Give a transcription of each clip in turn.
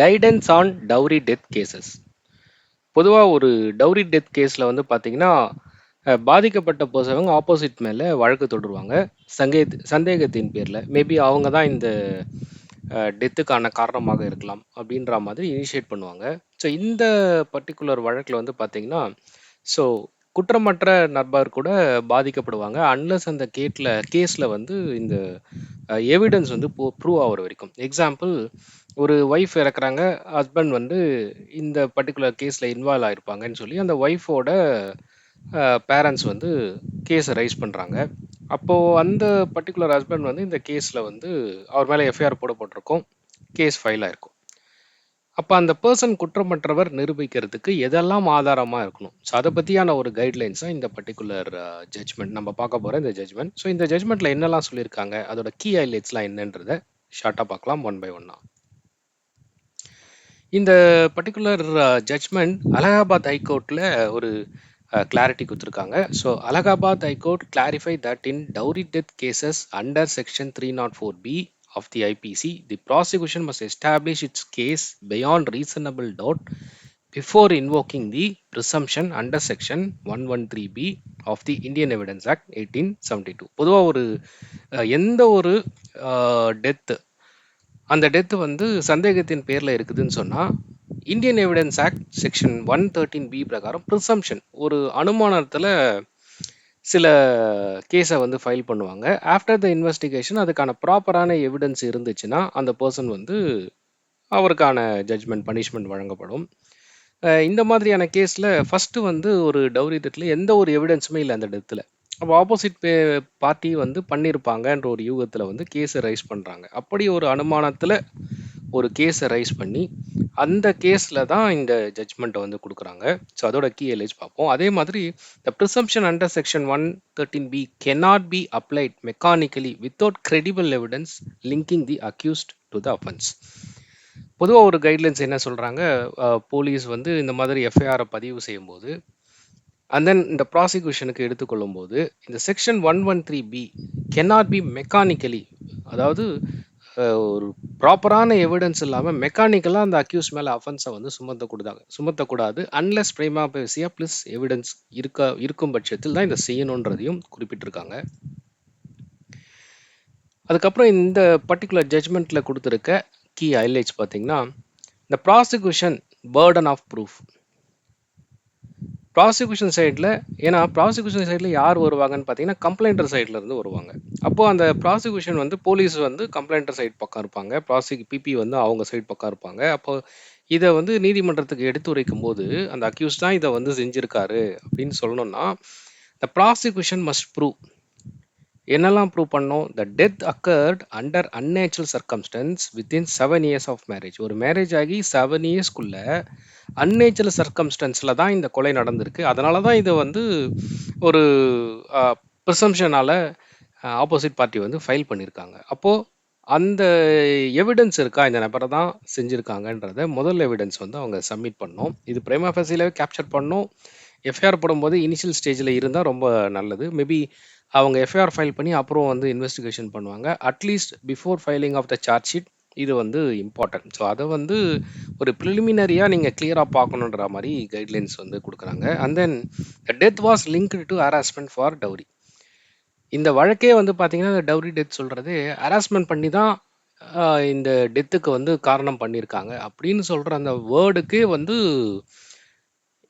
Guidance on dowry death cases பொதுவாக ஒரு dowry death கேஸில் வந்து பார்த்தீங்கன்னா பாதிக்கப்பட்ட பர்சவங்க ஆப்போசிட் மேலே வழக்கு தொடருவாங்க சங்கே சந்தேகத்தின் பேரில். மேபி அவங்க தான் இந்த டெத்துக்கான காரணமாக இருக்கலாம் அப்படின்ற மாதிரி இனிஷியேட் பண்ணுவாங்க. ஸோ இந்த பர்டிகுலர் வழக்கில் வந்து பார்த்தீங்கன்னா ஸோ குற்றமற்ற நபர் கூட பாதிக்கப்படுவாங்க. அன்லஸ் அந்த கேட்டில் கேஸில் வந்து இந்த எவிடன்ஸ் வந்து ப்ரூவ் ஆகிற வரைக்கும். எக்ஸாம்பிள் ஒரு ஒய்ஃப் இறக்குறாங்க. ஹஸ்பண்ட் வந்து இந்த பர்டிகுலர் கேஸில் இன்வால்வ் ஆகிருப்பாங்கன்னு சொல்லி அந்த ஒய்ஃபோட பேரண்ட்ஸ் வந்து கேஸை ரைஸ் பண்ணுறாங்க அப்போது அந்த பர்டிகுலர் ஹஸ்பண்ட் வந்து இந்த கேஸில் வந்து அவர் மேலே எஃப்ஐஆர் போடப்பட்டிருக்கும் கேஸ் ஃபைல் ஆயிருக்கும் அப்போ அந்த பர்சன் குற்றமற்றவர் நிரூபிக்கிறதுக்கு எதெல்லாம் ஆதாரமாக இருக்கணும்? ஸோ அதை பற்றியான ஒரு கைட்லைன்ஸ் தான் இந்த பர்டிகுலர் ஜட்ஜ்மெண்ட் uh, நம்ம பார்க்க போகிற இந்த ஜட்ஜ்மெண்ட் ஸோ இந்த ஜட்ஜ்மெண்ட்டில் என்னெல்லாம் சொல்லியிருக்காங்க? அதோட கீ ஹைலைட்ஸ்லாம் என்னன்றதை ஷார்ட்டாக பார்க்கலாம் ஒன் பை ஒன்னா இந்த பர்டிகுலர் ஜட்ஜ்மெண்ட் uh, அலகாபாத் ஹைகோர்ட்டில் ஒரு uh, கிளாரிட்டி கொடுத்துருக்காங்க. So Allahabad high court clarify that in dowry death cases under section three nought four B of the IPC, the prosecution must establish its case beyond reasonable doubt before invoking the presumption under section 113b of the Indian Evidence Act 1872. பொதுவாக ஒரு எந்த ஒரு death அந்த death வந்து சந்தேகத்தின் பேரில் இருக்குதுன்னு சொன்னால் Indian evidence act section one thirteen B பிரகாரம் ப்ரிசம்ஷன் ஒரு அனுமானத்தில் சில கேஸை வந்து ஃபைல் பண்ணுவாங்க. ஆஃப்டர் த இன்வெஸ்டிகேஷன் அதுக்கான ப்ராப்பரான எவிடன்ஸ் இருந்துச்சுன்னா அந்த பர்சன் வந்து அவருக்கான ஜட்ஜ்மெண்ட் பனிஷ்மெண்ட் வழங்கப்படும். இந்த மாதிரியான கேஸில் ஃபஸ்ட்டு வந்து ஒரு டவுரி டெத்தில் எந்த ஒரு எவிடன்ஸுமே இல்லை அந்த டெத்தில் அப்போ ஆப்போசிட் பே பார்ட்டி வந்து பண்ணியிருப்பாங்கன்ற ஒரு யூகத்தில் வந்து கேஸை ரைஸ் பண்ணுறாங்க அப்படி ஒரு அனுமானத்தில் ஒரு கேஸை ரைஸ் பண்ணி அந்த கேஸில் தான் இந்த ஜட்ஜ்மெண்ட்டை வந்து கொடுக்குறாங்க. ஸோ அதோட கீ எலேஜ் பார்ப்போம். அதே மாதிரி the presumption under section one thirteen B cannot be applied mechanically without credible evidence linking the accused to the offense. பொதுவாக ஒரு கைட்லைன்ஸ் என்ன சொல்கிறாங்க போலீஸ் வந்து இந்த மாதிரி எஃப்ஐஆரை பதிவு செய்யும்போது அண்ட் தென் இந்த ப்ராசிக்யூஷனுக்கு எடுத்துக்கொள்ளும் போது இந்த section one one three B cannot be mechanically அதாவது ஒரு ப்ராப்பரான எவிடன்ஸ் இல்லாமல் மெக்கானிக்கலாக அந்த அக்யூஸ் மேலே அஃபென்ஸை வந்து சுமத்தக்கூடாது சுமத்தக்கூடாது unless prima facie plus evidence இருக்க இருக்கும் பட்சத்தில் தான் இதை செய்யணுன்றதையும் குறிப்பிட்டிருக்காங்க. அதுக்கப்புறம் இந்த பர்டிகுலர் ஜட்ஜ்மெண்ட்டில் கொடுத்துருக்க கீ ஹைலைட்ஸ் பார்த்தீங்கன்னா இந்த prosecution burden of proof prosecution சைடில் ஏன்னா ப்ராசிக்யூஷன் சைடில் யார் வருவாங்கன்னு பார்த்தீங்கன்னா கம்ப்ளைண்டர் சைடில் இருந்து வருவாங்க. அப்போது அந்த ப்ராசிக்யூஷன் வந்து போலீஸ் வந்து கம்ப்ளைண்டர் சைட் பக்கம் இருப்பாங்க. ப்ராசிக் பிபி வந்து அவங்க சைட் பக்கம் இருப்பாங்க. அப்போ இதை வந்து நீதிமன்றத்துக்கு எடுத்துரைக்கும் போது அந்த அக்யூஸ் தான் இதை வந்து செஞ்சுருக்காரு அப்படின்னு சொல்லணும்னா த ப்ராசிக்யூஷன் மஸ்ட் ப்ரூவ் என்னெல்லாம் ப்ரூவ் பண்ணோம்? The death occurred under unnatural circumstances within seven years of marriage ஒரு மேரேஜ் ஆகி செவன் இயர்ஸ்க்குள்ள அன்நேச்சுரல் சர்க்கம்ஸ்டன்ஸில் தான் இந்த கொலை நடந்திருக்கு. அதனால தான் இதை வந்து ஒரு ப்ரிசம்ஷனால் ஆப்போசிட் பார்ட்டி வந்து ஃபைல் பண்ணியிருக்காங்க அப்போது அந்த எவிடன்ஸ் இருக்கா? இந்த நபரை தான் செஞ்சுருக்காங்கன்றத முதல் எவிடன்ஸ் வந்து அவங்க சப்மிட் பண்ணோம். இது பிரேமா ஃபேசியில் கேப்சர் பண்ணோம். எஃப்ஐஆர் போடும்போது இனிஷியல் ஸ்டேஜில் இருந்தால் ரொம்ப நல்லது. மேபி அவங்க எஃப்ஐஆர் ஃபைல் பண்ணி அப்புறம் வந்து இன்வெஸ்டிகேஷன் பண்ணுவாங்க. At least before filing of the charge sheet இது வந்து இம்பார்ட்டன்ட் ஸோ அதை வந்து ஒரு ப்ரிலிமினரியாக நீங்கள் கிளியராக பார்க்கணுன்ற மாதிரி கைட்லைன்ஸ் வந்து கொடுக்குறாங்க. And then death was linked to harassment for dowry இந்த வழக்கே வந்து பார்த்தீங்கன்னா டவுரி டெத் சொல்கிறது ஹராஸ்மெண்ட் பண்ணி தான் இந்த டெத்துக்கு வந்து காரணம் பண்ணியிருக்காங்க அப்படின்னு சொல்கிற அந்த வேர்டுக்கே வந்து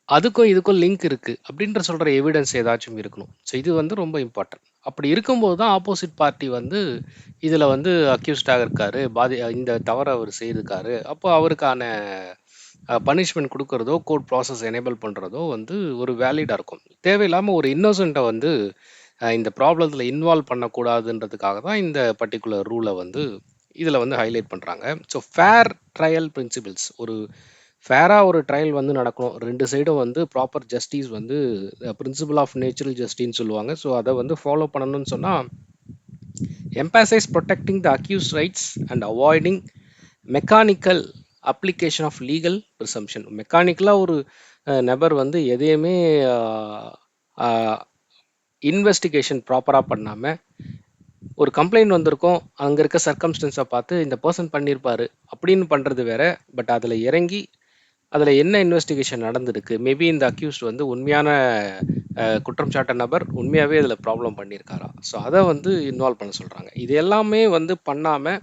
அதுக்கும் இதுக்கும் லிங்க் இருக்குது அப்படின்ற சொல்கிற எவிடன்ஸ் ஏதாச்சும் இருக்கணும். ஸோ இது வந்து ரொம்ப இம்பார்ட்டன்ட் அப்படி இருக்கும்போது தான் ஆப்போசிட் பார்ட்டி வந்து இதில் வந்து அக்யூஸ்டாக இருக்காரு பாதி இந்த தவறை அவர் செய்திருக்காரு. அப்போ அவருக்கான பனிஷ்மெண்ட் கொடுக்குறதோ கோர்ட் ப்ராசஸ் எனேபிள் பண்ணுறதோ வந்து ஒரு வேலிடாக இருக்கும். தேவையில்லாமல் ஒரு இன்னோசென்ட்டை வந்து இந்த ப்ராப்ளத்தில் இன்வால்வ் பண்ணக்கூடாதுன்றதுக்காக தான் இந்த பர்டிகுலர் ரூலை வந்து இதில் வந்து ஹைலைட் பண்ணுறாங்க ஸோ ஃபேர் ட்ரையல் பிரின்சிபிள்ஸ் ஒரு ஃபேராக ஒரு ட்ரையல் வந்து நடக்கணும். ரெண்டு சைடும் வந்து ப்ராப்பர் ஜஸ்டிஸ் வந்து பிரின்சிபல் ஆஃப் நேச்சுரல் ஜஸ்டின்னு சொல்லுவாங்க. ஸோ அதை வந்து ஃபாலோ பண்ணணும்னு சொன்னால் emphasise protecting the accused rights and avoiding mechanical application of legal presumption மெக்கானிக்கலாக ஒரு நபர் வந்து எதையுமே இன்வெஸ்டிகேஷன் ப்ராப்பராக பண்ணாமல் ஒரு கம்ப்ளைண்ட் வந்திருக்கும். அங்கே இருக்க சர்க்கம்ஸ்டன்ஸை பார்த்து இந்த பர்சன் பண்ணியிருப்பாரு அப்படின்னு பண்ணுறது வேற. பட் அதில் இறங்கி அதில் என்ன இன்வெஸ்டிகேஷன் நடந்திருக்கு? மேபி இந்த அக்யூஸ்ட் வந்து உண்மையான குற்றம் சாட்ட நபர் உண்மையாகவே இதில் ப்ராப்ளம் பண்ணியிருக்காரா ஸோ அதை வந்து இன்வால்வ் பண்ண சொல்கிறாங்க இது எல்லாமே வந்து பண்ணாமல்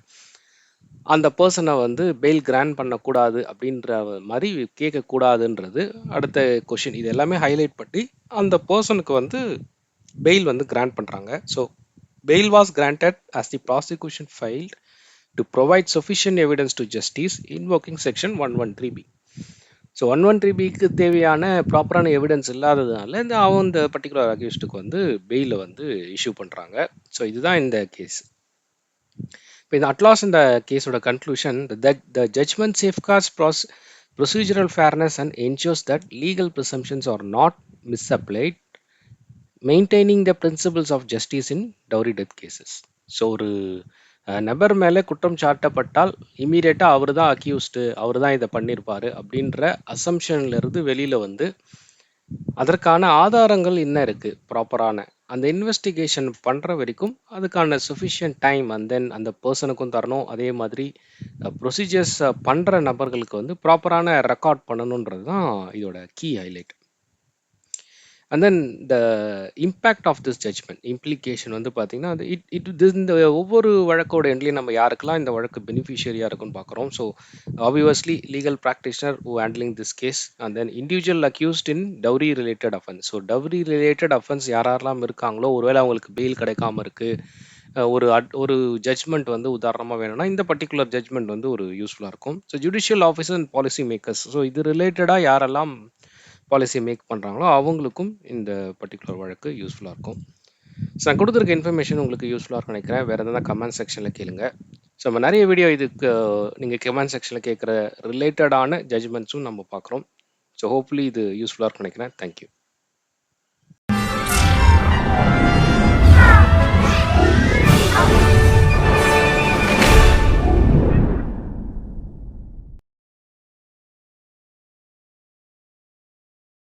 அந்த பர்சனை வந்து பெயில் கிராண்ட் பண்ணக்கூடாது அப்படின்ற மாதிரி கேட்கக்கூடாதுன்றது அடுத்த கொஷின் இது எல்லாமே ஹைலைட் பண்ணி அந்த பர்சனுக்கு வந்து பெயில் வந்து கிராண்ட் பண்ணுறாங்க so bail was granted as the prosecution as to provide filed to provide sufficient evidence to justice invoking section 113b so one one three பிக்கு தேவையான ப்ராப்பரான எவிடன்ஸ் இல்லாததுனால இந்த அவன் இந்த பர்டிகுலர் அக்யூஸ்டுக்கு வந்து பெயிலை வந்து இஷ்யூ பண்ணுறாங்க ஸோ இதுதான் இந்த கேஸ் இப்போ இந்த அட்லாஸ் இந்த கேஸோட conclusion the judgment safeguards pros procedural fairness and ensures that legal presumptions are not misapplied maintaining the principles of justice in dowry death cases so ஒரு நபர் மேலே குற்றம் சாட்டப்பட்டால் இமீடியட்டாக அவர் தான் அக்யூஸ்டு அவர் தான் இதை பண்ணியிருப்பாரு அப்படின்ற அசம்ஷன்லேருந்து வெளியில் வந்து அதற்கான ஆதாரங்கள் என்ன இருக்குது ப்ராப்பரான அந்த இன்வெஸ்டிகேஷன் பண்ணுற வரைக்கும் அதுக்கான சஃபிஷியன்ட் டைம் அண்ட் தென் அந்த பர்சனுக்கும் தரணும். அதே மாதிரி ப்ரொசீஜர்ஸ் பண்ணுற நபர்களுக்கு வந்து ப்ராப்பரான ரெக்கார்ட் பண்ணணுன்றது தான் இதோட key highlight and then the impact of this judgment implication வந்து பார்த்தீங்கன்னா அது இட் இட் இந்த ஒவ்வொரு வழக்கோட எண்ட்லேயும் நம்ம யாருக்கெல்லாம் இந்த வழக்கு பெனிஃபிஷியரியாக இருக்குன்னு பார்க்குறோம் so obviously legal practitioner who handling this case and then individual accused in dowry related offence so dowry related offence யாரெல்லாம் இருக்காங்களோ ஒருவேளை அவங்களுக்கு பெயில் கிடைக்காம இருக்குது ஒரு அட் ஒரு ஜட்ஜ்மெண்ட் வந்து உதாரணமாக வேணும்னா இந்த பர்டிகுலர் ஜட்ஜ்மெண்ட் வந்து ஒரு யூஸ்ஃபுல்லாக இருக்கும். So judicial officer and policy makers so இது ரிலேட்டடாக யாரெல்லாம் பாலிசியை மேக் பண்ணுறாங்களோ அவங்களுக்கும் இந்த பர்டிகுலர் வழக்கு யூஸ்ஃபுல்லாக இருக்கும். ஸோ நான் கொடுத்துருக்க இன்ஃபர்மேஷன் உங்களுக்கு யூஸ்ஃபுல்லாக இருக்கும் நினைக்கிறேன். வேறு எதாவது கமெண்ட் செக்ஷனில் கேளுங்க. ஸோ நம்ம நிறைய வீடியோ இதுக்கு நீங்கள் கமெண்ட் செக்ஷனில் கேட்குற ரிலேட்டடான ஜட்ஜ்மெண்ட்ஸும் நம்ம பார்க்குறோம். ஸோ ஹோப்ஃபுல்லி இது யூஸ்ஃபுல்லாக இருக்கும் நினைக்கிறேன். தேங்க்யூ